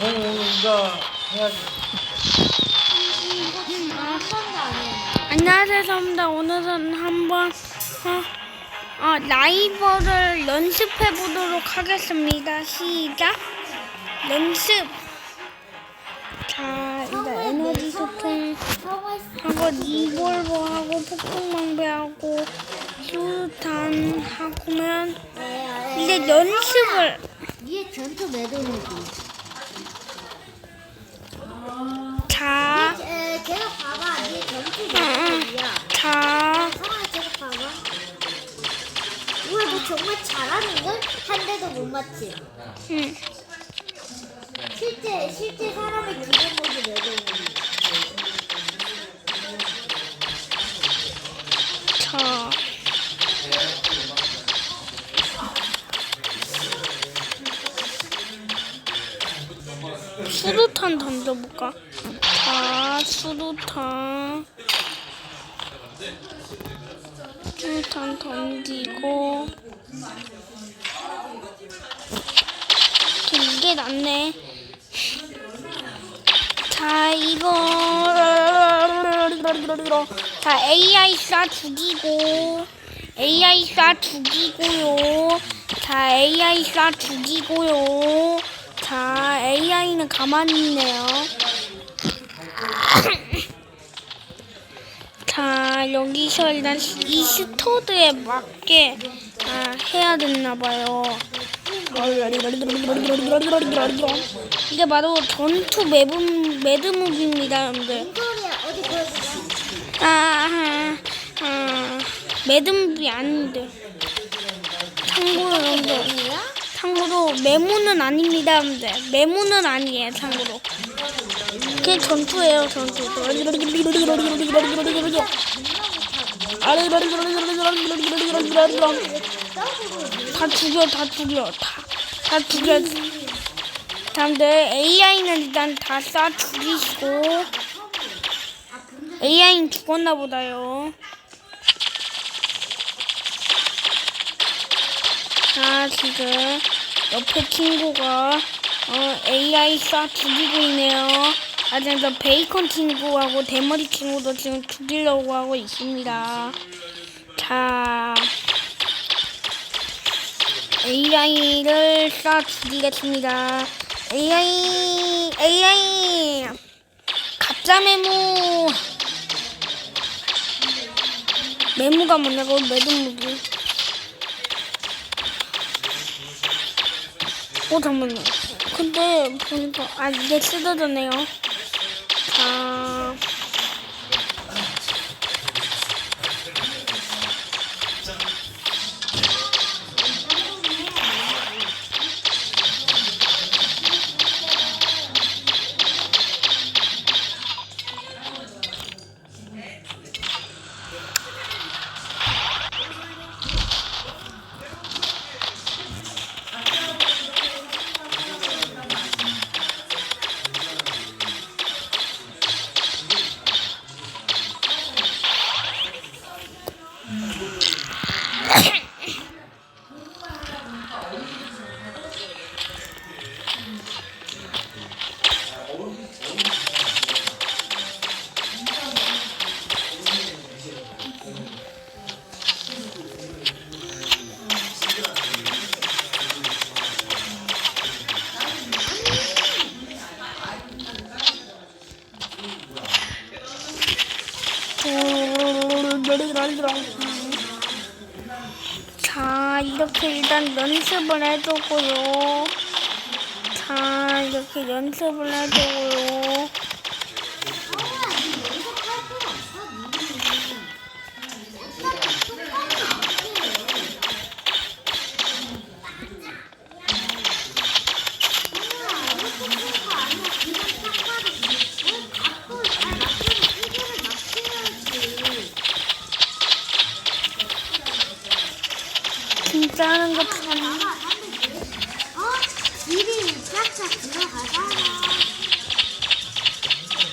우리가 해야지. 안. 안녕하세요, 여러분들. 오늘은 한번 어, 어, 라이벌을 연습해 보도록 하겠습니다. 시작. 연습. 자, 일단 에너지 소통 하고 있어. 하고 리볼버 하고 폭풍망배하고 수탄 하고면 이제 연습을 위에 전투 매듭이지. 자, 에, 계속 봐봐. 위에 전투 응. 매듭이야. 자, 봐봐. 우와, 너 정말 잘하는걸? 한 대도 못 맞지? 음, 실제, 실제 사람의 기본모드 매듭이. 자. 수류탄 던져볼까? 자, 수류탄. 수류탄 던지고. 이게 낫네. 자, 이거. 자, AI 쏴 죽이고. AI 쏴 죽이고요. 자, AI 쏴 죽이고요. 자, AI는 가만히 있네요. 자, 여기서 일단 이 스토드에 맞게 아, 해야 됐나봐요. 이게 바로 전투 매듭, 매듭무기입니다, 여러분들. 아, 아, 아, 매듭이 아닌데. 참고로, 여러분들. 참고로, 메모는 아닙니다, 여러분들. 메모는 아니에요, 참고로. 그게 전투예요, 전투. 다 죽여, 다 죽여, 다, 다 죽여. 다음들 AI는 일단 다쏴 죽이시고 AI는 죽었나 보다요. 자 지금 옆에 친구가 어, AI 쏴 죽이고 있네요. 아직 저 베이컨 친구하고 대머리 친구도 지금 죽이려고 하고 있습니다. 자. AI를 쏴 죽이겠습니다. AI, AI, 가짜 메모. 메모가 뭐냐고, 매듭 무기. 어, 잠깐만요. 근데 보니까, 아, 이게 쓰러졌네요. 자. 자, 이렇게 일단 연습을 해주고요. 자, 이렇게 연습을 해주고요. 짜 하는 것처럼. 어? 들어가잖아. 어, 일이 싹싹 들어가잖아.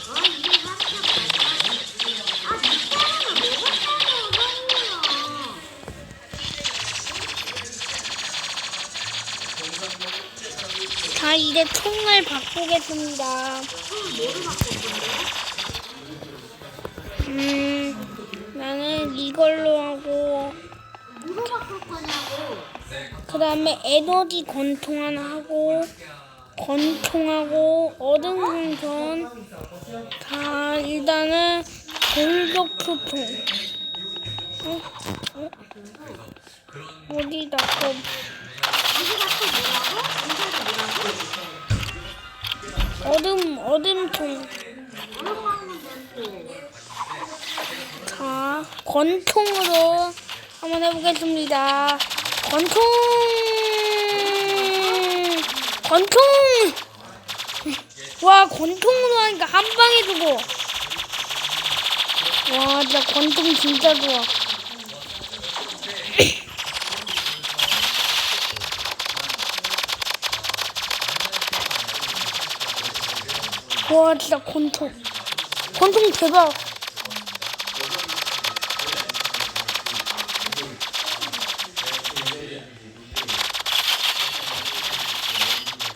아, 뭐가 따로. 자, 이제 총을 바꾸겠습니다. 바꿀 건데? 음, 나는 이걸로 하고, 그 다음에 에너지 권총 하나 하고, 권총하고, 어둠 생선. 자, 일단은 공격 표총. 어? 어? 어디다 뭐라고? 어둠 어둠총. 자, 권총으로 한번 해보겠습니다. 권총! 권총! 와, 권총으로 하니까 한 방에 죽어. 와, 진짜 권총 진짜 좋아. 와, 진짜 권총. 권총 대박.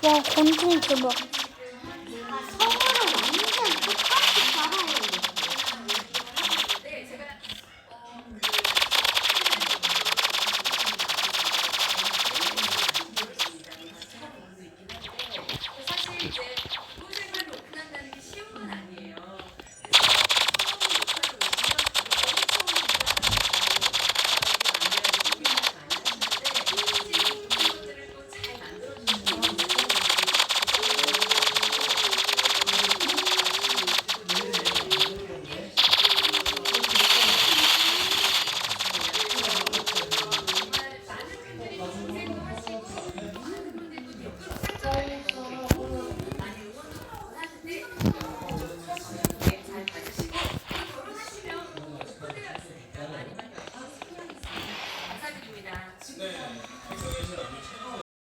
와, 권총 대박.